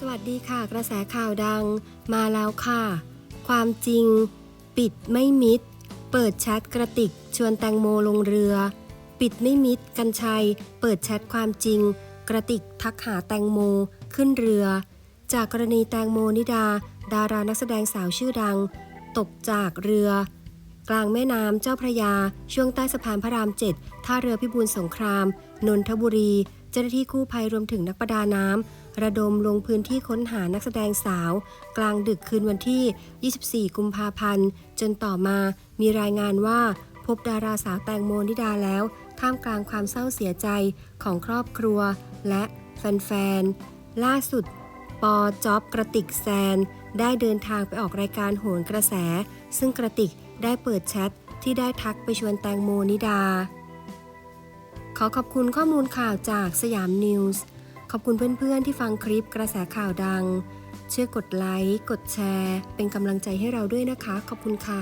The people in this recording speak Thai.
สวัสดีค่ะ กระแสข่าวดังมาแล้วค่ะ ความจริง ปิดไม่มิด เปิดแชทกระติกชวนแตงโมลงเรือ ปิดไม่มิด กันชัย เปิดแชทความจริง กระติกทักหาแตงโมขึ้นเรือ จากกรณีแตงโมนิดา ดารานักแสดงสาวชื่อดัง ตกจากเรือ กลางแม่น้ำเจ้าพระยา ช่วงใต้สะพานพระรามเจ็ดท่าเรือพิบูลสงคราม นนทบุรี จ้าหน้าที่กู้ภัยรวมถึงนักประดาน้ำระดมลงพื้นที่ค้นหานักแสดงสาว กลางดึกคืนวันที่ 24 กุมภาพันธ์ จนต่อมามีรายงานว่าพบดาราสาวแตงโมนิดาแล้ว ท่ามกลางความเศร้าเสียใจของครอบครัว และแฟนๆ ล่าสุด ปอจ๊อบกระติกแซน ได้เดินทางไปออกรายการโหนกระแส ซึ่งกระติกได้เปิดแชทที่ได้ทักไปชวนแตงโมนิดา ขอขอบคุณข้อมูลข่าวจากสยามนิวส์ ขอบคุณเพื่อนๆที่ฟังคลิปกระแสข่าวดังเชื่อกดไลค์ กดแชร์ เป็นกำลังใจให้เราด้วยนะคะ ขอบคุณค่ะ